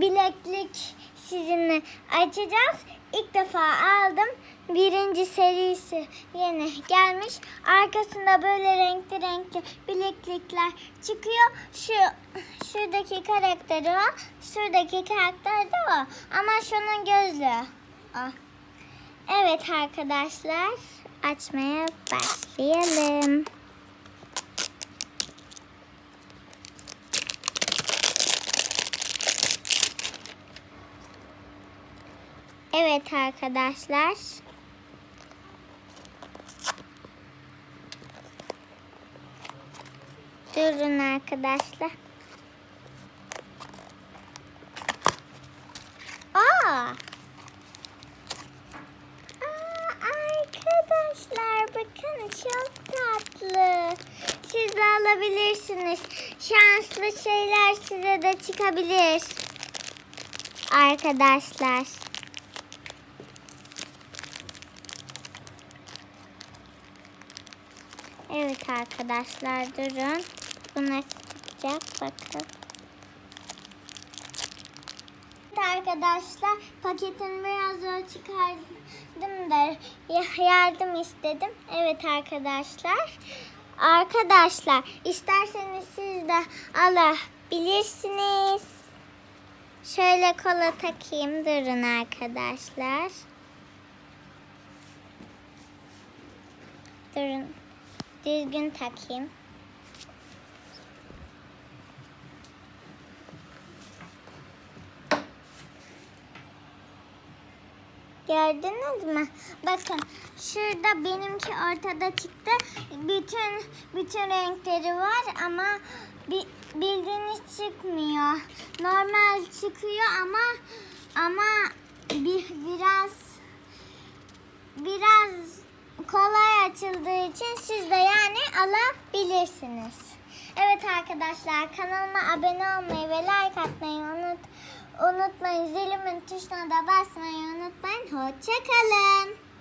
bileklik sizinle açacağız. İlk defa aldım. Birinci serisi yeni gelmiş. Arkasında böyle renkli renkli bileklikler çıkıyor. Şu şuradaki karakteri o. Şuradaki karakter de o. Ama şunun gözlüğü o. Evet arkadaşlar açmaya başlayalım. Evet arkadaşlar. Durun arkadaşlar. Aa! Aa, arkadaşlar bakın çok tatlı. Siz de alabilirsiniz. Şanslı şeyler size de çıkabilir. Arkadaşlar. Evet arkadaşlar durun. Bu nasıl çıkacak bakın. Evet arkadaşlar paketin biraz zor çıkardım da ya- yardım istedim. Evet arkadaşlar. Arkadaşlar isterseniz siz de alabilirsiniz. Şöyle kola takayım durun arkadaşlar. Durun. Düzgün takayım. Gördünüz mü? Bakın şurada benimki ortada çıktı. Bütün bütün renkleri var ama bi- bildiğiniz çıkmıyor. Normal çıkıyor ama ama bir biraz biraz kolay açıldığı için siz de yani alabilirsiniz. Evet arkadaşlar kanalıma abone olmayı ve like atmayı unut unutmayın. Zilimin tuşuna da basmayı unutmayın. Hoşçakalın.